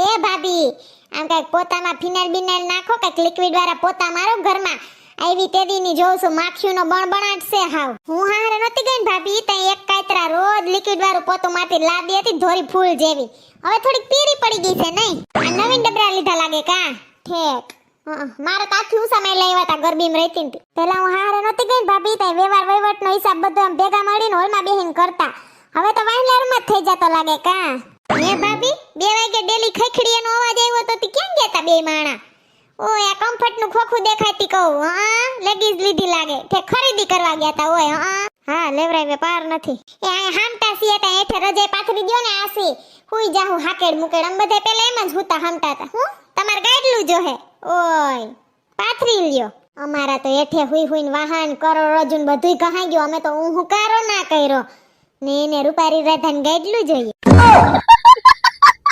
એ ભાભી, આમ કઈ પોતામાં ફિનાઇલ બિનાઇલ નાખો, કંઈક લિક્વિડ વાળા પોતા મારો ઘરમાં. આવી તેદીની જોઉં છું, માખીઓનો બણબણાટ છે હાવ. હું હારે નતી ગઈ ભાભી તઈ એક કાતરા રોજ લિક્વિડ વાળું પોતું મારતી લાદી હતી ધોરી ફૂલ જેવી. હવે થોડીક પીરી પડી ગઈ છે નહીં. આ નવીન ડબરા લીધા લાગે કા? ઠેક. મારે તાથી હું સમય લેવા તા ગરબીમાં રહેતી હતી પેલા હું હારે નતી ગઈ ભાભી તઈ વ્યવહાર વહીવટનો હિસાબ બધો એમ ભેગા મળીને હોલમાં બેહીને કરતા. હવે તો વાહિલારમાં જ થઈ જતો લાગે કા? હે ભાભી? ખખડીયાનો અવાજ આવ્યો તો તી ક્યાં ગયા બે માણા? ઓય, આ કમ્ફર્ટનું ખોખું દેખાતી કહું, હા? લેગીઝ લીધી લાગે. તે ખરીદી કરવા ગયા તા ઓય, હા? હા લેવરાય પાર નથી. એ આ હામટા સી હતા એઠે રજે પાથરી દ્યો ને આસી હુઈ જાહું હાકેડ મુકેડ. અમ બધે પેલા એમ જ હુતા હામટા તા. હું? તમાર ગાડલું જો હે? ઓય, પાથરી લ્યો. અમારા તો એઠે હુઈ હુઈને વાહન કરો ને બધુંય કહાઈ ગયું. અમે તો હું હુકારો ના કર્યો. ને એને રૂપારી રાધાને ગાડલું જોઈએ.